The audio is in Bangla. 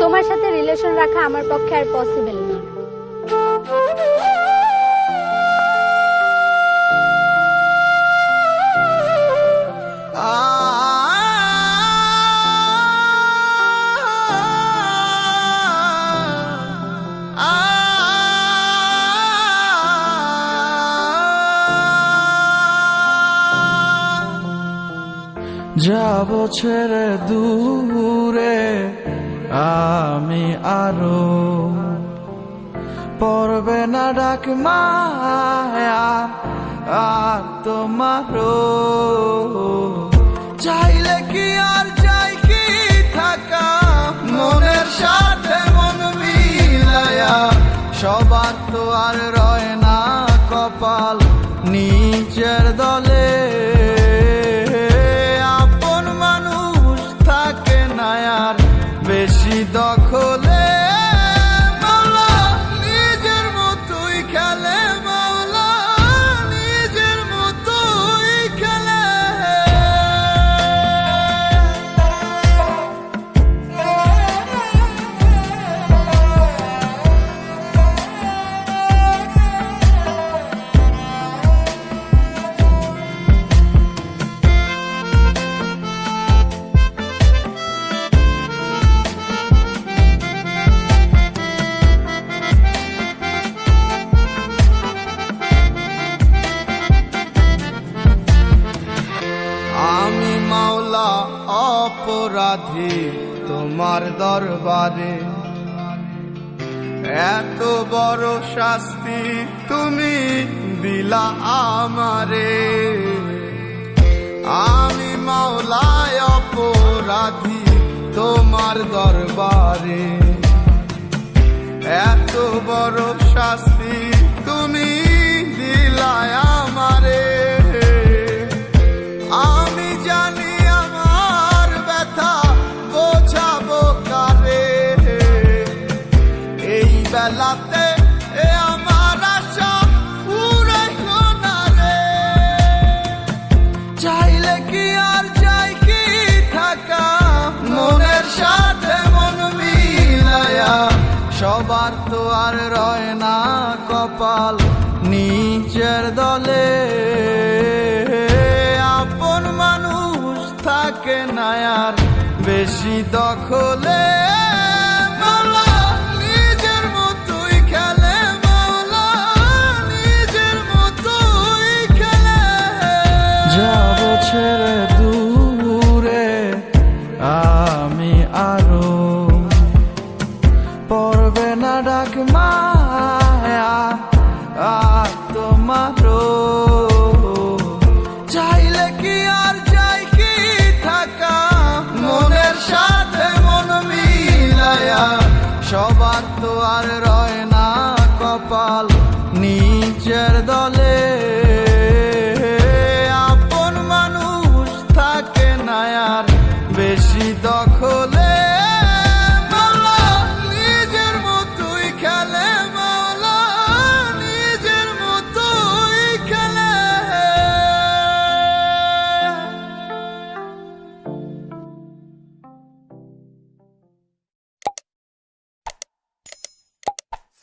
তোমার সাথে রিলেশন রাখা আমার পক্ষে আর পসিবল না। যাব ছেড়ে দূরে, আমি আরও পড়বে না ডাক মায়া, আর তোমারও। চাইলে কি আর চাই কি থাকা? মনের সাথে মন মিলায়া, সবার তো আর অপরাধী তোমার দরবারে। এত বড় শাস্তি তুমি দিলা আমারে। আমি মাওলায় অপরাধী তোমার দরবারে। এত বড় শাস্তি তুমি দিলায় চাইলে কি আর থাকা? মনের সাথে মন সবার তো আর রয় না কপাল নিচের দলে। আপন মানুষ থাকে না আর, বেশি দখলে আমি আরও পড়বে না ডাক মায়া তোমার চাইলে কি আর চাই কি থাকা? মনের সাথে মন মিলায়া, সবার তো আর রয় না কপাল, নিচের দলে peixe dó